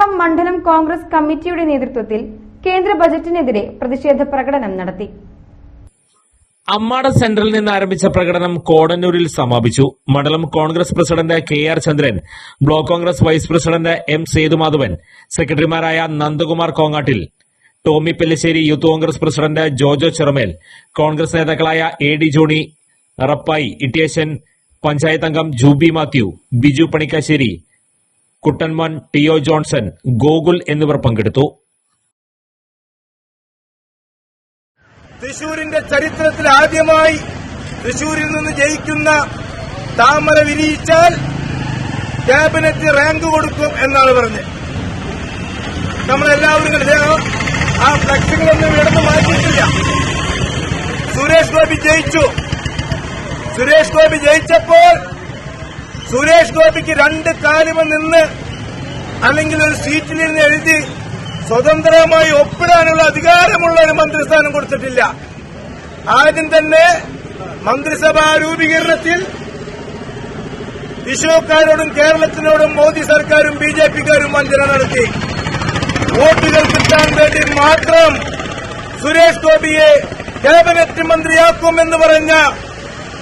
എറണാകുളം മണ്ഡലം കോൺഗ്രസ് കമ്മിറ്റിയുടെ നേതൃത്വത്തിൽ കേന്ദ്ര ബജറ്റിനെതിരെ പ്രതിഷേധ പ്രകടനം നടത്തി. അമ്മാട സെന്ററിൽ നിന്ന് ആരംഭിച്ച പ്രകടനം കോടന്നൂരിൽ സമാപിച്ചു. മണ്ഡലം Congress president K R Chandran block Congress vice president M Sethumadhavan സെക്രട്ടറിമാരായ Nandakumar കോങ്ങാട്ടിൽ Tomy Pellissery youth Congress president Jojo Cherumel Congress നേതാക്കളായ A D Johnny Rappai Ittiyeshan panchayat അംഗം Jubi Mathew Biju Panikkassery Kuttanmon T O Johnson Gokul എന്നിവർ പങ്കെടുത്തു. തൃശൂരിന്റെ ചരിത്രത്തിൽ ആദ്യമായി തൃശൂരിൽ നിന്ന് ജയിക്കുന്ന താമര വിരിയിച്ചാൽ ക്യാബിനറ്റ് റാങ്ക് കൊടുക്കും എന്നാണ് പറഞ്ഞത്. നമ്മളെല്ലാവരും ആ- ഫ്ലക്സുകളൊന്നും ഇവിടുന്ന് മാറ്റിയിട്ടില്ല. സുരേഷ് ഗോപി ജയിച്ചു. സുരേഷ് ഗോപി ജയിച്ചപ്പോൾ സുരേഷ് ഗോപിക്ക് രണ്ട് കാലിമ നിന്ന് അല്ലെങ്കിൽ ഒരു സീറ്റിൽ നിന്ന് എഴുതി സ്വതന്ത്രമായി ഒപ്പിടാനുള്ള അധികാരമുള്ള ഒരു മന്ത്രിസ്ഥാനം കൊടുത്തിട്ടില്ല. ആദ്യം തന്നെ മന്ത്രിസഭാ രൂപീകരണത്തിൽ വിഷുക്കാരോടും കേരളത്തിനോടും മോദി സർക്കാരും ബി ജെ പിക്കാരും വഞ്ചന നടത്തി. വോട്ടുകൾ കിട്ടാൻ വേണ്ടി മാത്രം സുരേഷ് ഗോപിയെ ക്യാബിനറ്റ് മന്ത്രിയാക്കുമെന്ന് പറഞ്ഞ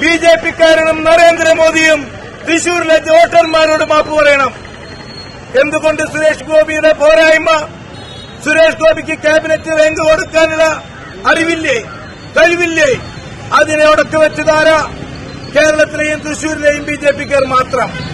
ബി ജെ പിക്കാരനും നരേന്ദ്രമോദിയും തൃശൂരിലെ വോട്ടർമാരോട് മാപ്പ് പറയണം. എന്തുകൊണ്ട് സുരേഷ് ഗോപിയുടെ പോരായ്മ? സുരേഷ് ഗോപിക്ക് ക്യാബിനറ്റ് റാങ്ക് കൊടുക്കാനുള്ള അറിവില്ലേ? കഴിവില്ലേ? അതിനെ ഉടക്കി വെച്ചതാരാ കേരളത്തിലെയും തൃശൂരിലെയും ബി ജെ പിക്കാർ മാത്രം.